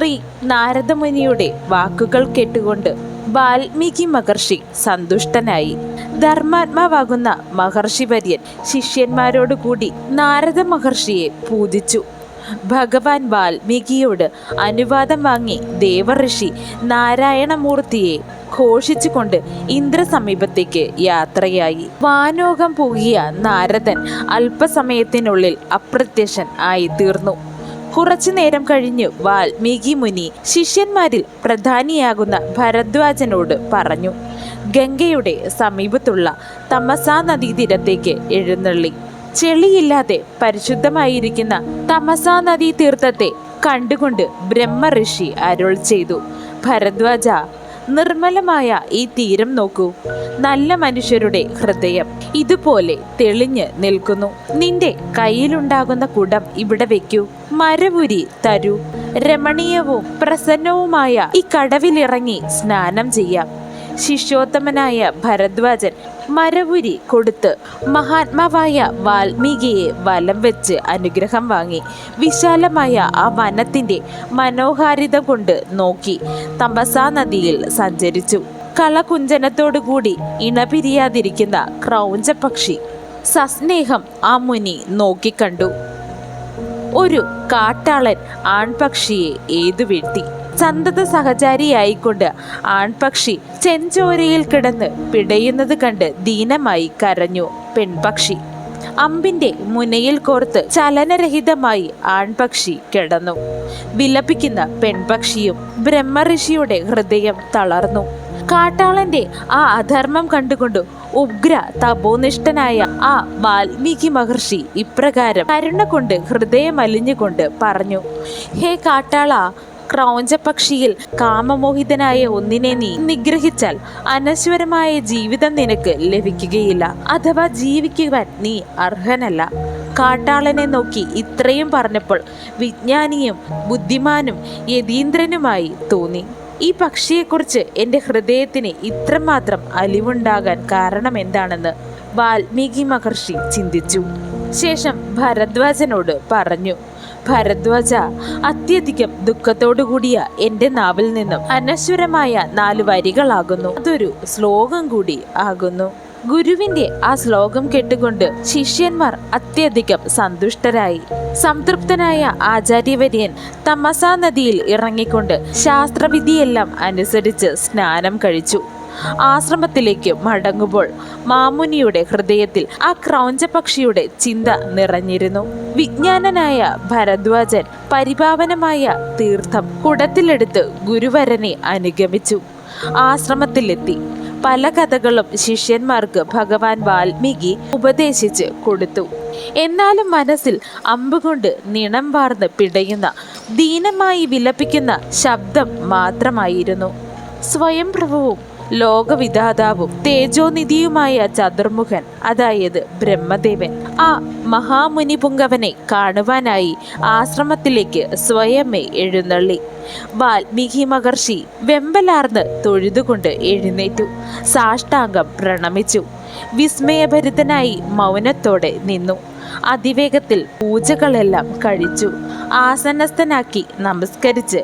ശ്രീ നാരദമുനിയുടെ വാക്കുകൾ കേട്ടുകൊണ്ട് വാൽമീകി മഹർഷി സന്തുഷ്ടനായി. ധർമാത്മാവാകുന്ന മഹർഷി വര്യൻ ശിഷ്യന്മാരോടുകൂടി നാരദ മഹർഷിയെ പൂജിച്ചു. ഭഗവാൻ വാൽമീകിയോട് അനുവാദം വാങ്ങി ദേവഋഷി നാരായണമൂർത്തിയെ ഘോഷിച്ചുകൊണ്ട് ഇന്ദ്രസമീപത്തേക്ക് യാത്രയായി. വാനോകം പൂകിയ നാരദൻ അല്പസമയത്തിനുള്ളിൽ അപ്രത്യക്ഷൻ ആയി തീർന്നു കുറച്ചു നേരം കഴിഞ്ഞ് വാൽമീകി മുനി ശിഷ്യന്മാരിൽ പ്രധാനിയാകുന്ന ഭരദ്വാജനോട് പറഞ്ഞു ഗംഗയുടെ സമീപത്തുള്ള തമസാ നദീതീരത്തേക്ക് എഴുന്നള്ളി. ചെളിയില്ലാതെ പരിശുദ്ധമായിരിക്കുന്ന തമസാ നദീ തീർത്ഥത്തെ കണ്ടുകൊണ്ട് ബ്രഹ്മ ഋഷി അരുൾ ചെയ്തു. ഭരദ്വാജ നിർമ്മലമായ ഈ തീരം നോക്കൂ. നല്ല മനുഷ്യരുടെ ഹൃദയം ഇതുപോലെ തെളിഞ്ഞ് നിൽക്കുന്നു. നിന്റെ കയ്യിലുണ്ടാകുന്ന കുടം ഇവിടെ വെക്കൂ. മരപുരി തരൂ. രമണീയവും പ്രസന്നവുമായ ഈ കടവിലിറങ്ങി സ്നാനം ചെയ്യാം. ശിഷ്യോത്തമനായ ഭരദ്വാജൻ മരവുരി കൊടുത്ത് മഹാത്മാവായ വാൽമീകിയെ വലം വെച്ച് അനുഗ്രഹം വാങ്ങി. വിശാലമായ ആ വനത്തിന്റെ മനോഹാരിത കൊണ്ട് നോക്കി തപസാ നദിയിൽ സഞ്ചരിച്ചു. കളകുഞ്ചനത്തോടുകൂടി ഇണപിരിയാതിരിക്കുന്ന ക്രൗഞ്ചപക്ഷി സസ്നേഹം ആ മുനി നോക്കിക്കണ്ടു. ഒരു കാട്ടാളൻ ആൺപക്ഷിയെ ഏതു വീഴ്ത്തി സന്തത സഹചാരിയായിക്കൊണ്ട് ആൺപക്ഷി ചെഞ്ചോരയിൽ കിടന്ന് പിടയുന്നത് കണ്ട് ദീനമായി കരഞ്ഞു പെൺപക്ഷി. അമ്പിന്റെ മുനയിൽ കോർത്ത് ചലനരഹിതമായി ആൺപക്ഷി കിടന്നു. വിലപിക്കുന്ന പെൺപക്ഷിയും ബ്രഹ്മഋഷിയുടെ ഹൃദയം തളർന്നു. കാട്ടാളന്റെ ആ അധർമ്മം കണ്ടുകൊണ്ട് ഉഗ്ര തപോനിഷ്ഠനായ ആ വാൽമീകി മഹർഷി ഇപ്രകാരം കരുണ കൊണ്ട് ഹൃദയം അലിഞ്ഞുകൊണ്ട് പറഞ്ഞു ഹേ കാട്ടാള ക്രൗഞ്ചപക്ഷിയിൽ കാമമോഹിതനായ ഒന്നിനെ നീ നിഗ്രഹിച്ചാൽ അനശ്വരമായ ജീവിതം നിനക്ക് ലഭിക്കുകയില്ല. അഥവാ ജീവിക്കുവാൻ നീ അർഹനല്ല. കാട്ടാളനെ നോക്കി ഇത്രയും പറഞ്ഞപ്പോൾ വിജ്ഞാനിയും ബുദ്ധിമാനും യതീന്ദ്രനുമായി തോന്നി. ഈ പക്ഷിയെക്കുറിച്ച് എന്റെ ഹൃദയത്തിന് ഇത്രമാത്രം അലിവുണ്ടാകാൻ കാരണം എന്താണെന്ന് വാൽമീകി മഹർഷി ചിന്തിച്ചു. ശേഷം ഭരദ്വാജനോട് പറഞ്ഞു. ഭരദ്വാജ അത്യധികം ദുഃഖത്തോടു കൂടിയ എന്റെ നാവിൽ നിന്നും അനശ്വരമായ നാല് വരികളാകുന്നു. അതൊരു ശ്ലോകം കൂടി ആകുന്നു. ഗുരുവിന്റെ ആ ശ്ലോകം കേട്ടുകൊണ്ട് ശിഷ്യന്മാർ അത്യധികം സന്തുഷ്ടരായി. സംതൃപ്തനായ ആചാര്യവര്യൻ തമസാ നദിയിൽ ഇറങ്ങിക്കൊണ്ട് ശാസ്ത്രവിധിയെല്ലാം അനുസരിച്ച് സ്നാനം കഴിച്ചു. ആശ്രമത്തിലേക്ക് മടങ്ങുമ്പോൾ മാമുനിയുടെ ഹൃദയത്തിൽ ആ ക്രൗഞ്ചപക്ഷിയുടെ ചിന്ത നിറഞ്ഞിരുന്നു. വിജ്ഞാനനായ ഭരദ്വാജൻ പരിപാവനമായ തീർത്ഥം കുടത്തിലെടുത്ത് ഗുരുവരനെ അനുഗമിച്ചു. ആശ്രമത്തിലെത്തി. പല കഥകളും ശിഷ്യന്മാർക്ക് ഭഗവാൻ വാൽമീകി ഉപദേശിച്ച് കൊടുത്തു. എന്നാലും മനസ്സിൽ അമ്പുകൊണ്ട് നിണം വാർന്ന് പിടയുന്ന ദീനമായി വിലപിക്കുന്ന ശബ്ദം മാത്രമായിരുന്നു. സ്വയംപ്രഭുവും ലോകവിധാതാവും തേജോനിധിയുമായ ചതുർമുഖൻ അതായത് ബ്രഹ്മദേവൻ. ആ മഹാമുനി പുങ്കവനെ കാണുവാനായി ആശ്രമത്തിലേക്ക് സ്വയമേ എഴുന്നള്ളി. വാൽമീകി മഹർഷി വെമ്പലാർന്ന് തൊഴുതുകൊണ്ട് എഴുന്നേറ്റു. സാഷ്ടാംഗം പ്രണമിച്ചു. വിസ്മയഭരിതനായി മൗനത്തോടെ നിന്നു. അതിവേഗത്തിൽ പൂജകളെല്ലാം കഴിച്ചു. ആസനസ്ഥനാക്കി നമസ്കരിച്ച്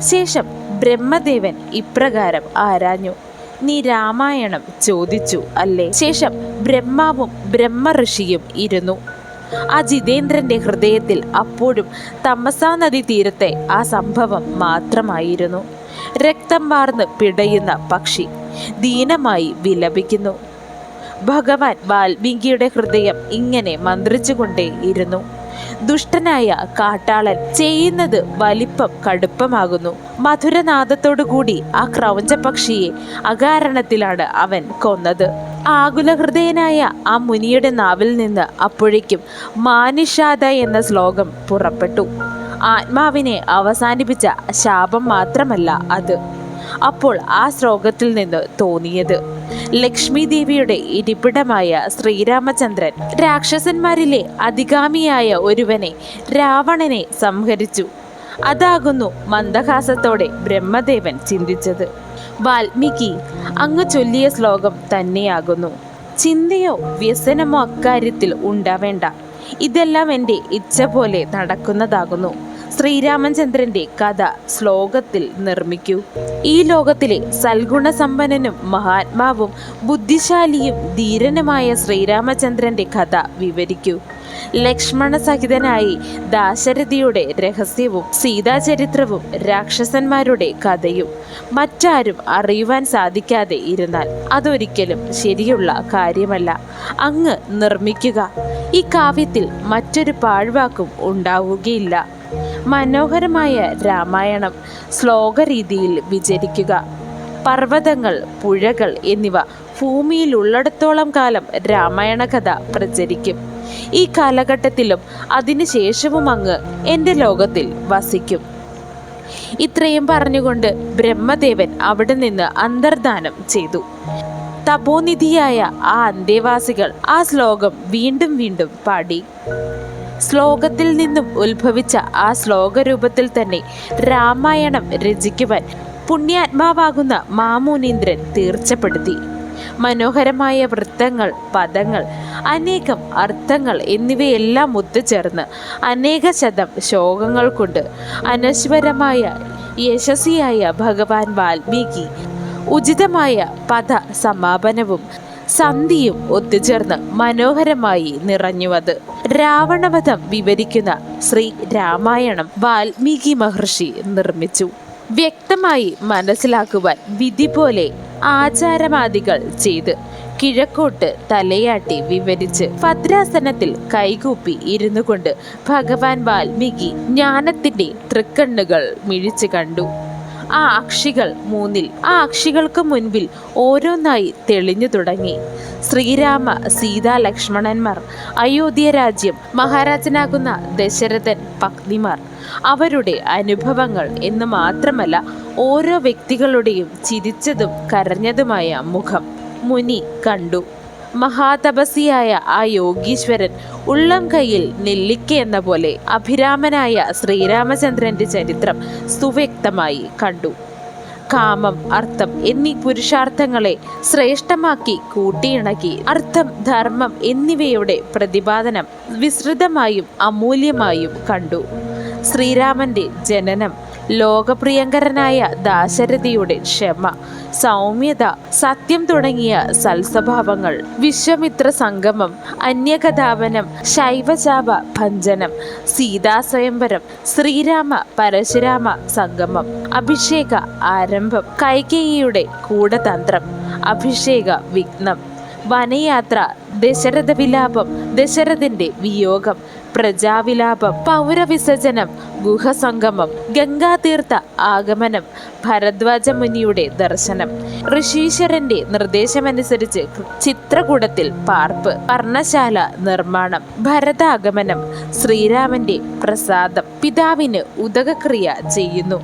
ശേഷം ബ്രഹ്മദേവൻ ഇപ്രകാരം ആരാഞ്ഞു. നീ രാമായണം ചോദിച്ചു അല്ലേ? ശേഷം ബ്രഹ്മാവും ബ്രഹ്മ ഋഷിയും ഇരുന്നു. ആ ജിതേന്ദ്രന്റെ ഹൃദയത്തിൽ അപ്പോഴും തമസാ നദി തീരത്തെ ആ സംഭവം മാത്രമായിരുന്നു. രക്തം വാർന്ന് പിടയുന്ന പക്ഷി ദീനമായി വിലപിക്കുന്നു. ഭഗവാൻ വാൽമീകിയുടെ ഹൃദയം ഇങ്ങനെ മന്ത്രിച്ചുകൊണ്ടേയിരുന്നു. ദുഷ്ടനായ കാട്ടാളൻ ചെയ്യുന്നത് വലിപ്പം കടുപ്പമാകുന്നു. മധുരനാദത്തോടുകൂടി ആ ക്രൗഞ്ച പക്ഷിയെ അകാരണത്തിലാണ് അവൻ കൊന്നത്. ആകുലഹൃദയനായ ആ മുനിയുടെ നാവിൽ നിന്ന് അപ്പോഴേക്കും മാനിഷാദ എന്ന ശ്ലോകം പുറപ്പെട്ടു. ആത്മാവിനെ അവസാനിപ്പിച്ച ശാപം മാത്രമല്ല അത്. അപ്പോൾ ആ ശ്ലോകത്തിൽ നിന്ന് തോന്നിയത് ലക്ഷ്മി ദേവിയുടെ ഇരിപ്പിടമായ ശ്രീരാമചന്ദ്രൻ രാക്ഷസന്മാരിലെ അധികാമിയായ ഒരുവനെ രാവണനെ സംഹരിച്ചു. അതാകുന്നു മന്ദഹാസത്തോടെ ബ്രഹ്മദേവൻ ചിന്തിച്ചത്. വാൽമീകി അങ്ങ് ചൊല്ലിയ ശ്ലോകം തന്നെയാകുന്നു. ചിന്തയോ വ്യസനമോ അക്കാര്യത്തിൽ ഉണ്ടാവേണ്ട. ഇതെല്ലാം എന്റെ ഇച്ഛ പോലെ നടക്കുന്നതാകുന്നു. ശ്രീരാമചന്ദ്രന്റെ കഥ ശ്ലോകത്തിൽ നിർമ്മിക്കൂ. ഈ ലോകത്തിലെ സൽഗുണസമ്പന്നനും മഹാത്മാവും ബുദ്ധിശാലിയും ധീരനുമായ ശ്രീരാമചന്ദ്രന്റെ കഥ വിവരിക്കൂ. ലക്ഷ്മണ സഹിതനായി ദാശരഥിയുടെ രഹസ്യവും സീതാചരിത്രവും രാക്ഷസന്മാരുടെ കഥയും മറ്റാരും അറിയുവാൻ സാധിക്കാതെ ഇരുന്നാൽ അതൊരിക്കലും ശരിയുള്ള കാര്യമല്ല. അങ്ങ് നിർമ്മിക്കുക. ഈ കാവ്യത്തിൽ മറ്റൊരു പാഴ്വാക്കും ഉണ്ടാവുകയില്ല. മനോഹരമായ രാമായണം ശ്ലോകരീതിയിൽ വിചരിക്കുക. പർവതങ്ങൾ പുഴകൾ എന്നിവ ഭൂമിയിലുള്ളിടത്തോളം കാലം രാമായണ കഥ പ്രചരിക്കും. ഈ കാലഘട്ടത്തിലും അതിനുശേഷവും അങ്ങ് എന്റെ ലോകത്തിൽ വസിക്കും. ഇത്രയും പറഞ്ഞുകൊണ്ട് ബ്രഹ്മദേവൻ അവിടെ നിന്ന് അന്തർദാനം ചെയ്തു. തപോനിധിയായ ആ അന്തേവാസികൾ ആ ശ്ലോകം വീണ്ടും വീണ്ടും പാടി. ശ്ലോകത്തിൽ നിന്നും ഉത്ഭവിച്ച ആ ശ്ലോകരൂപത്തിൽ തന്നെ രാമായണം രചിക്കുവാൻ പുണ്യാത്മാവാകുന്ന മാമുനീന്ദ്രൻ തീർച്ചപ്പെടുത്തി. മനോഹരമായ വൃത്തങ്ങൾ പദങ്ങൾ അനേകം അർത്ഥങ്ങൾ എന്നിവയെല്ലാം ഒത്തുചേർന്ന് അനേക ശതം ശോകങ്ങൾ കൊണ്ട് അനശ്വരമായ യശസ്വിയായ ഭഗവാൻ വാൽമീകി ഉചിതമായ പദ സമാപനവും സന്ധിയും ഒത്തുചേർന്ന് മനോഹരമായി നിറഞ്ഞുവത്. രാവണവധം വിവരിക്കുന്ന ശ്രീ രാമായണം വാൽമീകി മഹർഷി നിർമ്മിച്ചു. വ്യക്തമായി മനസ്സിലാക്കുവാൻ വിധി പോലെ ആചാരമാദികൾ ചെയ്ത് കിഴക്കോട്ട് തലയാട്ടി വിവരിച്ച് ഭദ്രാസനത്തിൽ കൈകൂപ്പി ഇരുന്നു കൊണ്ട് ഭഗവാൻ വാൽമീകി ജ്ഞാനത്തിന്റെ തൃക്കണ്ണുകൾ മിഴിച്ചു കണ്ടു. ആ അക്ഷികൾ മൂന്നിൽ ആ അക്ഷികൾക്ക് മുൻപിൽ ഓരോന്നായി തെളിഞ്ഞു തുടങ്ങി. ശ്രീരാമ സീതാ ലക്ഷ്മണന്മാർ അയോധ്യ രാജ്യം മഹാരാജനാകുന്ന ദശരഥൻ പത്നിമാർ. അവരുടെ അനുഭവങ്ങൾ എന്ന് മാത്രമല്ല ഓരോ വ്യക്തികളുടെയും ചിരിച്ചതും കരഞ്ഞതുമായ മുഖം മുനി കണ്ടു. മഹാതപസിയായ ആ യോഗീശ്വരൻ ഉള്ളം കയ്യിൽ നെല്ലിക്ക എന്ന പോലെ അഭിരാമനായ ശ്രീരാമചന്ദ്രന്റെ ചരിത്രം സുവ്യക്തമായി കണ്ടു. കാമം അർത്ഥം എന്നീ പുരുഷാർത്ഥങ്ങളെ ശ്രേഷ്ഠമാക്കി കൂട്ടിയിണക്കി. അർത്ഥം ധർമ്മം എന്നിവയുടെ പ്രതിപാദനം വിസ്തൃതമായും അമൂല്യമായും കണ്ടു. ശ്രീരാമന്റെ ജനനം ലോകപ്രിയങ്കരനായ ദാശരഥിയുടെ ക്ഷമ സൗമ്യത സത്യം തുടങ്ങിയ സൽസ്വഭാവങ്ങൾ വിശ്വമിത്ര സംഗമം അന്യകഥാപനം ശൈവചാപ ഭഞ്ജനം സീതാസ്വയംവരം ശ്രീരാമ പരശുരാമ സംഗമം അഭിഷേക ആരംഭം കൈകേയിയുടെ കൂടതന്ത്രം അഭിഷേക വിഘ്നം വനയാത്ര ദശരഥ വിലാപം ദശരഥന്റെ വിയോഗം പ്രജാവിലാപം പൗരവിസർജനം ഗുഹസംഗമം ഗംഗാതീർത്ഥ ആഗമനം ഭരദ്വാജ മുനിയുടെ ദർശനം ഋഷീശ്വരന്റെ നിർദ്ദേശമനുസരിച്ച് ചിത്രകൂടത്തിൽ പാർപ്പ് പർണശാല നിർമ്മാണം ഭരതാഗമനം ശ്രീരാമന്റെ പ്രസാദം പിതാവിന് ഉദകക്രിയ ചെയ്യുന്നു.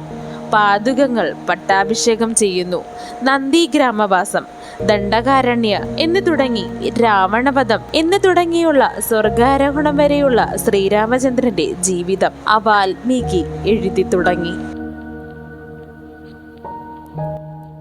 പാതുകങ്ങൾ പട്ടാഭിഷേകം ചെയ്യുന്നു. നന്ദി ഗ്രാമവാസം ദണ്ഡകാരണ്യ എന്ന് തുടങ്ങി രാവണവധം എന്ന് തുടങ്ങിയുള്ള സ്വർഗാരോഹണം വരെയുള്ള ശ്രീരാമചന്ദ്രന്റെ ജീവിതം അവാൽമീകി എഴുതി തുടങ്ങി.